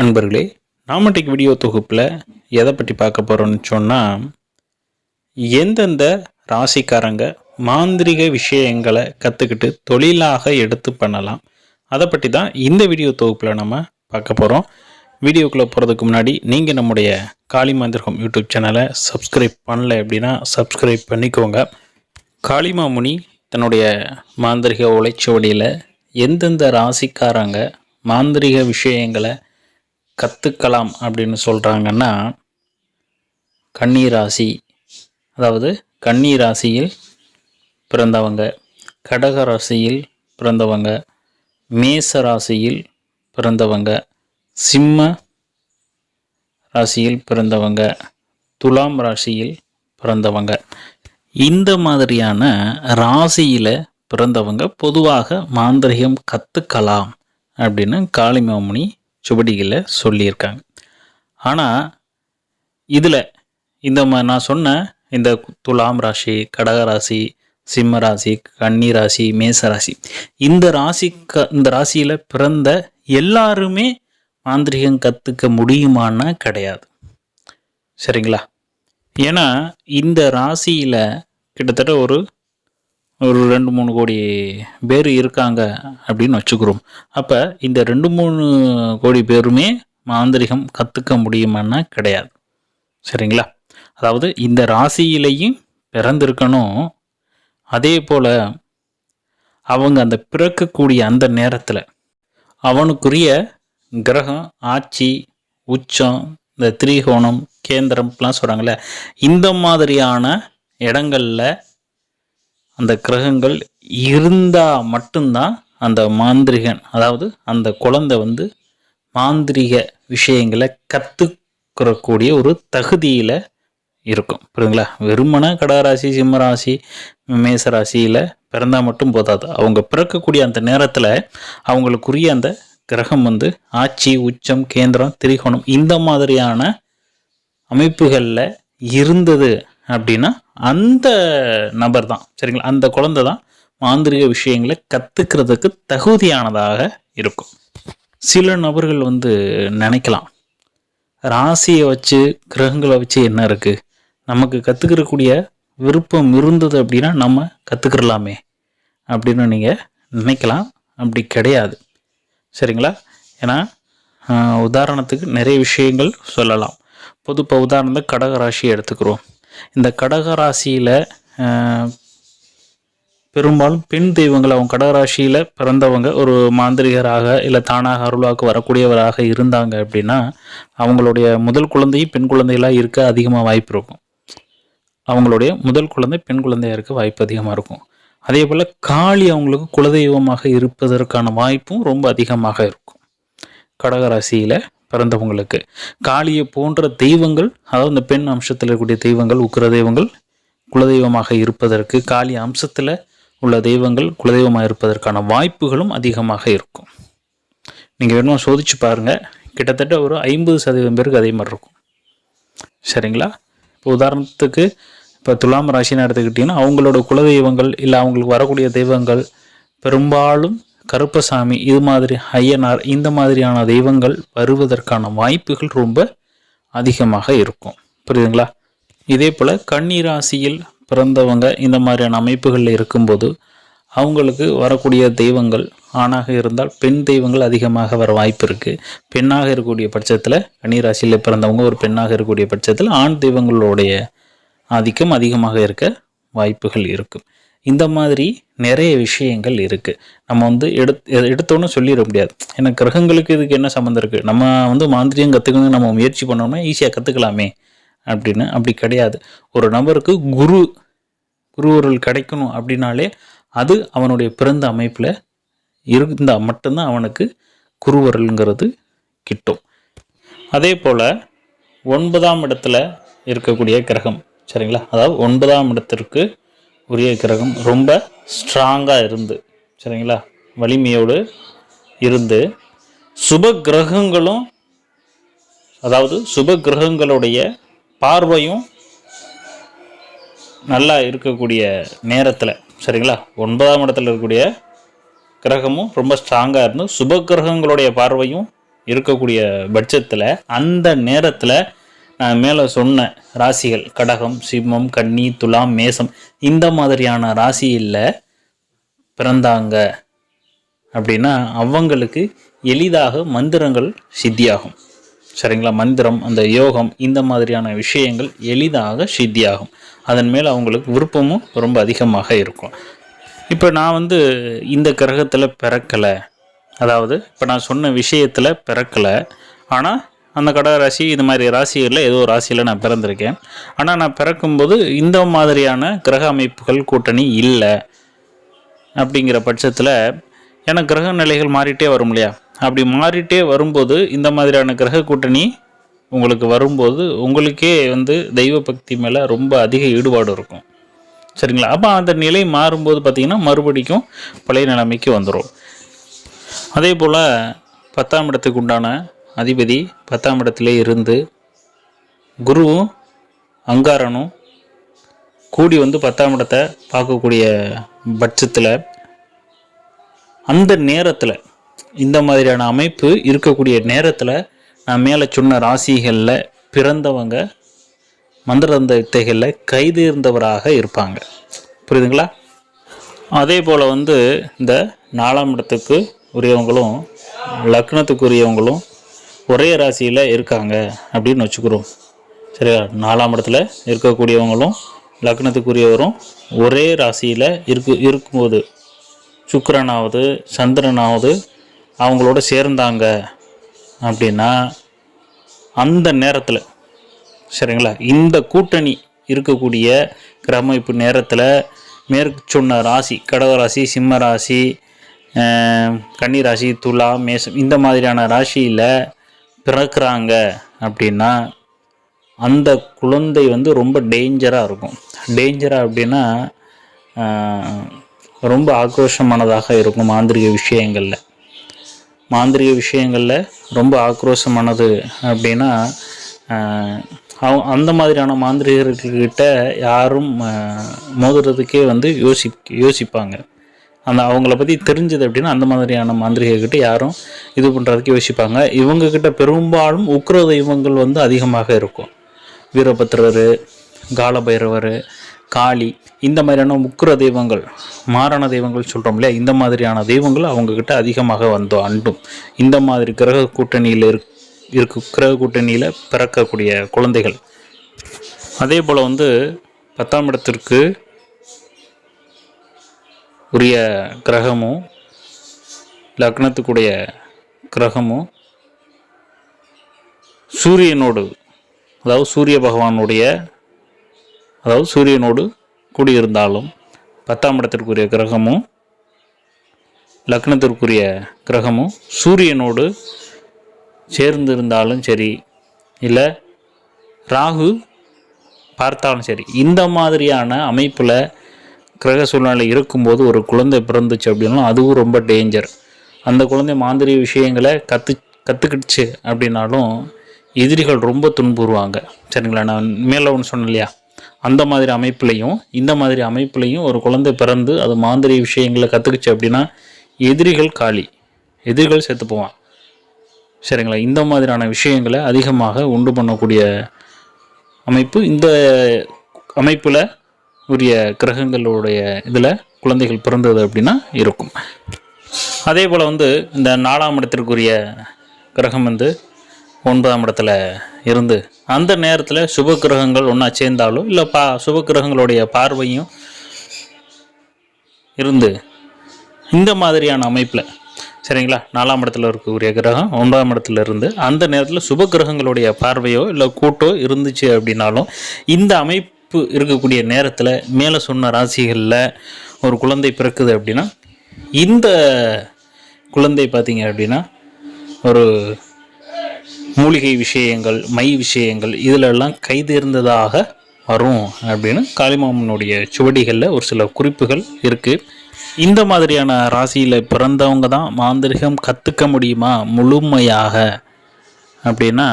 அன்பர்களே நாமட்டிக் வீடியோ தொகுப்பில் எதை பற்றி பார்க்க போகிறோம்னு சொன்னால் எந்தெந்த ராசிக்காரங்க மாந்திரிக விஷயங்களை கற்றுக்கிட்டு தொழிலாக எடுத்து பண்ணலாம். அதை பற்றி தான் இந்த வீடியோ தொகுப்பில் நம்ம பார்க்க போகிறோம் வீடியோக்குள்ளே போகிறதுக்கு முன்னாடி நீங்கள் நம்முடைய காளி மாந்திரகம் யூடியூப் சேனலை சப்ஸ்கிரைப் பண்ணல அப்படின்னா சப்ஸ்கிரைப் பண்ணிக்கோங்க. காளிமாமுனி தன்னுடைய மாந்திரிக உழைச்சுவடியில் எந்தெந்த ராசிக்காரங்க மாந்திரிக விஷயங்களை கற்றுக்கலாம் அப்படின்னு சொல்கிறாங்கன்னா கன்னி ராசி அதாவது கன்னி ராசியில் பிறந்தவங்க கடக ராசியில் பிறந்தவங்க மேச ராசியில் பிறந்தவங்க சிம்ம ராசியில் பிறந்தவங்க துலாம் ராசியில் பிறந்தவங்க. இந்த மாதிரியான ராசியில் பிறந்தவங்க பொதுவாக மாந்திரிகம் கற்றுக்கலாம் அப்படின்னு காளிமாமுனி சுவடிகளில் சொல்லியிருக்காங்க. ஆனால் இதில் இந்த ம நான் சொன்ன இந்த துலாம் ராசி கடக ராசி சிம்ம ராசி கன்னி ராசி மேச ராசி இந்த ராசி க இந்த ராசியில் பிறந்த எல்லாருமே மாந்திரிகம் கற்றுக்க முடியுமான்னா கிடையாது. சரிங்களா? ஏன்னா இந்த ராசியில் கிட்டத்தட்ட ஒரு ஒரு ரெண்டு மூணு கோடி பேர் இருக்காங்க அப்படின்னு வச்சுக்கிறோம். அப்போ இந்த ரெண்டு மூணு கோடி பேருமே மாந்திரிகம் கற்றுக்க முடியுமான்னா கிடையாது. சரிங்களா? அதாவது இந்த ராசியிலையும் பிறந்திருக்கணும். அதே போல் அவங்க அந்த பிறக்கக்கூடிய அந்த நேரத்தில் அவனுக்குரிய கிரகம் ஆட்சி உச்சம் இந்த திரிகோணம் கேந்திரம்லாம் சொல்கிறாங்களே இந்த மாதிரியான இடங்களில் அந்த கிரகங்கள் இருந்தால் மட்டும்தான் அந்த மாந்திரிகன் அதாவது அந்த குழந்தை வந்து மாந்திரிக விஷயங்களை கற்றுக்கிறக்கூடிய ஒரு தகுதியில் இருக்கும். புரியுதுங்களா? வெறுமன கடகராசி சிம்மராசி மேசராசியில் பிறந்தால் மட்டும் போதாது. அவங்க பிறக்கக்கூடிய அந்த நேரத்தில் அவங்களுக்குரிய அந்த கிரகம் வந்து ஆட்சி உச்சம் கேந்திரம் திரிகோணம் இந்த மாதிரியான அமைப்புகளில் இருந்தது அப்படின்னா அந்த நபர் தான் சரிங்களா? அந்த குழந்தை தான் மாந்திரிக விஷயங்களை கற்றுக்கிறதுக்கு தகுதியானதாக இருக்கும். சில நபர்கள் வந்து நினைக்கலாம். ராசியை வச்சு கிரகங்களை வச்சு என்ன இருக்குது நமக்கு கற்றுக்கிறக்கூடிய விருப்பம் இருந்தது அப்படின்னா நம்ம கற்றுக்கிறலாமே அப்படின்னு நீங்கள் நினைக்கலாம். அப்படி கிடையாது. சரிங்களா? ஏன்னா உதாரணத்துக்கு நிறைய விஷயங்கள் சொல்லலாம். பொது இப்போ உதாரணத்துக்கு கடக ராசியை எடுத்துக்கிறோம். இந்த கடகராசியில் பெரும்பாலும் பெண் தெய்வங்கள் அவங்க கடகராசியில் பிறந்தவங்க ஒரு மாந்திரிகராக இல்லை தானாக அருளாக்கு வரக்கூடியவராக இருந்தாங்க அப்படின்னா அவங்களுடைய முதல் குழந்தையும் பெண் குழந்தைகளாக இருக்க அதிகமாக வாய்ப்பு இருக்கும். அவங்களுடைய முதல் குழந்தை பெண் குழந்தையாக இருக்க வாய்ப்பு அதிகமாக இருக்கும். அதே போல் காளி அவங்களுக்கு குலதெய்வமாக இருப்பதற்கான வாய்ப்பும் ரொம்ப அதிகமாக இருக்கும். கடகராசியில் பிறந்தவங்களுக்கு. காளியை போன்ற தெய்வங்கள் அதாவது இந்த பெண் அம்சத்தில் இருக்கக்கூடிய தெய்வங்கள் உக்கிர தெய்வங்கள் குலதெய்வமாக இருப்பதற்கு காளி அம்சத்தில் உள்ள தெய்வங்கள் குலதெய்வமாக இருப்பதற்கான வாய்ப்புகளும் அதிகமாக இருக்கும். நீங்கள் வேணுமா சோதிச்சு பாருங்கள் கிட்டத்தட்ட ஒரு ஐம்பது சதவீதம் பேருக்கு அதே மாதிரி இருக்கும். சரிங்களா? இப்போ உதாரணத்துக்கு இப்போ துலாம் ராசின்னு எடுத்துக்கிட்டிங்கன்னா அவங்களோட குலதெய்வங்கள் இல்லை அவங்களுக்கு வரக்கூடிய தெய்வங்கள் பெரும்பாலும் கருப்பசாமி இது மாதிரி ஐயனார் இந்த மாதிரியான தெய்வங்கள் வருவதற்கான வாய்ப்புகள் ரொம்ப அதிகமாக இருக்கும். புரியுதுங்களா? இதே போல் கண்ணீராசியில் பிறந்தவங்க இந்த மாதிரியான அமைப்புகளில் இருக்கும்போது அவங்களுக்கு வரக்கூடிய தெய்வங்கள் ஆணாக இருந்தால் பெண் தெய்வங்கள் அதிகமாக வர வாய்ப்பு இருக்குது பெண்ணாக இருக்கக்கூடிய பட்சத்தில் கன்னிராசியில் பிறந்தவங்க ஒரு பெண்ணாக இருக்கக்கூடிய பட்சத்தில் ஆண் தெய்வங்களுடைய ஆதிக்கம் அதிகமாக இருக்க வாய்ப்புகள் இருக்கும். இந்த மாதிரி நிறைய விஷயங்கள் இருக்குது நம்ம வந்து எடுத் எடுத்தோன்னு சொல்லிட முடியாது. ஏன்னா கிரகங்களுக்கு இதுக்கு என்ன சம்மந்தம் இருக்குது நம்ம வந்து மாந்திரியம் கற்றுக்கணும் நம்ம முயற்சி பண்ணோம்னா ஈஸியாக கற்றுக்கலாமே அப்படின்னு அப்படி கிடையாது. ஒரு நபருக்கு குரு குருவருள் கிடைக்கணும் அப்படின்னாலே அது அவனுடைய பிறந்த அமைப்பில் இருந்தால் மட்டும்தான் அவனுக்கு குருவருள்ங்கிறது கிட்டும். அதே போல் ஒன்பதாம் இடத்துல இருக்கக்கூடிய கிரகம் சரிங்களா? அதாவது ஒன்பதாம் இடத்திற்கு உரிய கிரகம் ரொம்ப ஸ்ட்ராங்காக இருந்து சரிங்களா? வலிமையோடு இருந்து சுப கிரகங்களும் அதாவது சுப கிரகங்களுடைய பார்வையும் நல்லா இருக்கக்கூடிய நேரத்தில் சரிங்களா? ஒன்பதாம் இடத்துல இருக்கக்கூடிய கிரகமும் ரொம்ப ஸ்ட்ராங்காக இருந்து சுப கிரகங்களுடைய பார்வையும் இருக்கக்கூடிய பட்சத்தில் அந்த நேரத்தில் மேலே சொன்ன ராசிகள் கடகம் சிம்மம் கன்னி துலாம் மேசம் இந்த மாதிரியான ராசியில் பிறந்தாங்க அப்படின்னா அவங்களுக்கு எளிதாக மந்திரங்கள் சித்தியாகும். சரிங்களா? மந்திரம் அந்த யோகம் இந்த மாதிரியான விஷயங்கள் எளிதாக சித்தியாகும். அதன் மேல் அவங்களுக்கு விருப்பமும் ரொம்ப அதிகமாக இருக்கும். இப்போ நான் வந்து இந்த கிரகத்தில் பிறக்கலை. அதாவது இப்போ நான் சொன்ன விஷயத்தில் பிறக்கலை. ஆனால் அந்த கடக ராசி இது மாதிரி ராசிகளில் ஏதோ ஒரு ராசியில் நான் பிறந்திருக்கேன். ஆனால் நான் பிறக்கும்போது இந்த மாதிரியான கிரக அமைப்புகள் கூட்டணி இல்லை. அப்படிங்கிற பட்சத்தில் ஏன்னா கிரக நிலைகள் மாறிட்டே வரும் இல்லையா? அப்படி மாறிட்டே வரும்போது இந்த மாதிரியான கிரக கூட்டணி உங்களுக்கு வரும்போது உங்களுக்கே வந்து தெய்வ பக்தி மேலே ரொம்ப அதிக ஈடுபாடு இருக்கும். சரிங்களா? அப்போ அந்த நிலை மாறும்போது பார்த்திங்கன்னா மறுபடிக்கும் பழைய நிலைமைக்கு வந்துடும் அதே போல் பத்தாம் இடத்துக்கு உண்டான அதிபதி பத்தாம் இடத்திலே இருந்து குருவும் அங்காரனும் கூடி வந்து பத்தாம் இடத்தை பார்க்கக்கூடிய பட்சத்தில் அந்த நேரத்தில் இந்த மாதிரியான அமைப்பு இருக்கக்கூடிய நேரத்தில் நான் மேலே சொன்ன ராசிகளில் பிறந்தவங்க மந்திரந்த வித்தைகளில் இருந்தவராக இருப்பாங்க. புரியுதுங்களா? அதே போல் வந்து இந்த நாலாம் இடத்துக்கு உரியவங்களும் லக்னத்துக்கு உரியவங்களும் ஒரே ராசியில் இருக்காங்க அப்படின்னு வச்சுக்கிறோம். சரியா? நாலாம் இடத்துல இருக்கக்கூடியவங்களும் லக்னத்துக்குரியவரும் ஒரே ராசியில் இருக்கு இருக்கும்போது சுக்கரனாவது சந்திரனாவது அவங்களோட சேர்ந்தாங்க அப்படின்னா அந்த நேரத்தில் சரிங்களா? இந்த கூட்டணி இருக்கக்கூடிய கிரமைப்பு நேரத்தில் மேற்கு சொன்ன ராசி கடக ராசி சிம்ம ராசி கன்னிராசி கன்னி ராசி துலா மேசம் இந்த மாதிரியான ராசியில் பிறக்கிறாங்க அப்படின்னா அந்த குழந்தை வந்து ரொம்ப டேஞ்சராக இருக்கும். டேஞ்சராக அப்படின்னா ரொம்ப ஆக்ரோஷமானதாக இருக்கும் மாந்திரிக விஷயங்களில். மாந்திரிக விஷயங்களில் ரொம்ப ஆக்ரோஷமானது அப்படின்னா அவ- அந்த மாதிரியான மாந்திரிகர்கள்கிட்ட யாரும் மோதுறதுக்கே வந்து யோசி யோசிப்பாங்க. அந்த அவங்கள பற்றி தெரிஞ்சது அப்படின்னா அந்த மாதிரியான மாந்திரிகர்கிட்ட யாரும் இது பண்ணுறதுக்கு யோசிப்பாங்க. இவங்கக்கிட்ட பெரும்பாலும் உக்ர தெய்வங்கள் வந்து அதிகமாக இருக்கும். வீரபத்ரர் காலபைரவர் காளி இந்த மாதிரியான உக்கிர தெய்வங்கள் மாரண தெய்வங்கள் சொல்கிறோம் இல்லையா? இந்த மாதிரியான தெய்வங்கள் அவங்கக்கிட்ட அதிகமாக வந்தோம் அண்டும் இந்த மாதிரி கிரக கூட்டணியில் இருக் இருக்கு கிரக கூட்டணியில் பிறக்கக்கூடிய குழந்தைகள். அதே போல் வந்து பத்தாம் இடத்திற்கு உரிய கிரகமும் லக்னத்துக்குடைய கிரகமும் சூரியனோடு அதாவது சூரிய பகவானுடைய அதாவது சூரியனோடு கூடியிருந்தாலும் பத்தாம் இடத்திற்குரிய கிரகமும் லக்னத்திற்குரிய கிரகமும் சூரியனோடு சேர்ந்திருந்தாலும் சரி இல்லை ராகு பார்த்தாலும் சரி இந்த மாதிரியான அமைப்பில் கிரக சூழ்நிலை இருக்கும்போது ஒரு குழந்தை பிறந்துச்சு அப்படின்னா அதுவும் ரொம்ப டேஞ்சர் அந்த குழந்தை மாந்திரிய விஷயங்களை கற்று கற்றுக்கிடுச்சு அப்படின்னாலும் எதிரிகள் ரொம்ப துன்புறுவாங்க. சரிங்களா? நான் மேலே ஒன்று சொன்னேன் இல்லையா? அந்த மாதிரி அமைப்புலையும் இந்த மாதிரி அமைப்புலையும் ஒரு குழந்தை பிறந்து அது மாந்திரிய விஷயங்களை கற்றுக்குச்சு அப்படின்னா எதிரிகள் காலி. எதிரிகள் செத்து போவான் சரிங்களா? இந்த மாதிரியான விஷயங்களை அதிகமாக உண்டு பண்ணக்கூடிய அமைப்பு இந்த அமைப்பில் உரிய கிரகங்களுடைய இதில் குழந்தைகள் பிறந்தது அப்படின்னா இருக்கும். அதே போல் வந்து இந்த நாலாம் இடத்திற்குரிய கிரகம் வந்து ஒன்பதாம் இடத்துல இருந்து அந்த நேரத்தில் சுப கிரகங்கள் ஒன்றா சேர்ந்தாலோ இல்லை பா சுப கிரகங்களுடைய பார்வையும் இருந்து இந்த மாதிரியான அமைப்பில் சரிங்களா? நாலாம் இடத்துல இருக்கக்கூடிய கிரகம் ஒன்பதாம் இடத்துல இருந்து அந்த நேரத்தில் சுப கிரகங்களுடைய பார்வையோ இல்லை கூட்டோ இருந்துச்சு அப்படின்னாலும் இந்த அமைப்பு இருக்கக்கூடிய நேரத்தில் மேலே சொன்ன ராசிகளில் ஒரு குழந்தை பிறக்குது அப்படின்னா இந்த குழந்தை பார்த்திங்க அப்படின்னா ஒரு மூலிகை விஷயங்கள் மை விஷயங்கள் இதிலெல்லாம் கைதேர்ந்ததாக வரும் அப்படின்னு காளிமாமனுடைய சுவடிகளில் ஒரு சில குறிப்புகள் இருக்குது இந்த மாதிரியான ராசியில் பிறந்தவங்க தான் மாந்திரிகம் கற்றுக்க முடியுமா முழுமையாக? அப்படின்னா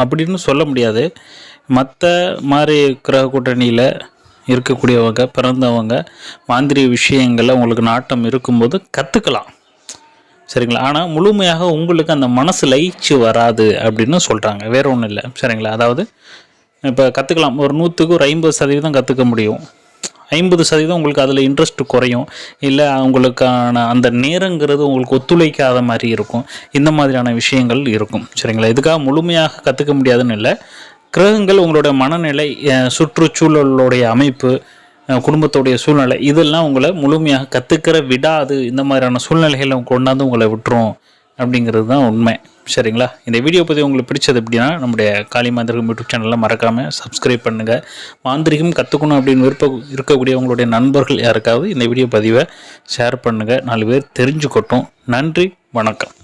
அப்படின்னு சொல்ல முடியாது. மற்ற மாதிரி கிரக கூட்டணியில் இருக்கக்கூடியவங்க பிறந்தவங்க மாந்திரிய விஷயங்களில் உங்களுக்கு நாட்டம் இருக்கும்போது கற்றுக்கலாம் சரிங்களா? ஆனால் முழுமையாக உங்களுக்கு அந்த மனசு லயிச்சு வராது அப்படின்னு சொல்கிறாங்க வேற ஒன்றும் இல்லை. சரிங்களா? அதாவது இப்போ கற்றுக்கலாம் ஒரு நூற்றுக்கு ஒரு ஐம்பது சதவீதம் கற்றுக்க முடியும். ஐம்பது சதவீதம் உங்களுக்கு அதில் இன்ட்ரெஸ்ட் குறையும். இல்லை உங்களுக்கான அந்த நேரங்கிறது உங்களுக்கு ஒத்துழைக்காத மாதிரி இருக்கும். இந்த மாதிரியான விஷயங்கள் இருக்கும். சரிங்களா? இதுக்காக முழுமையாக கற்றுக்க முடியாதுன்னு இல்லை. கிரகங்கள் உங்களுடைய மனநிலை சுற்றுச்சூழலுடைய அமைப்பு குடும்பத்துடைய சூழ்நிலை இதெல்லாம் உங்களை முழுமையாக கற்றுக்கிற விடாது இந்த மாதிரியான சூழ்நிலைகளை கொண்டாந்து உங்களை விட்டுரும் அப்படிங்கிறது தான் உண்மை. சரிங்களா? இந்த வீடியோ பற்றி உங்களுக்கு பிடிச்சது அப்படின்னா நம்முடைய காளி மாந்திரிகம் யூடியூப் சேனலில் மறக்காமல் சப்ஸ்கிரைப் பண்ணுங்கள் மாந்திரிகம் கற்றுக்கணும் அப்படின்னு விருப்ப இருக்கக்கூடிய உங்களுடைய நண்பர்கள் யாருக்காவது இந்த வீடியோ பதிவை ஷேர் பண்ணுங்கள் நாலு பேர் தெரிஞ்சுக்கட்டும். நன்றி வணக்கம்.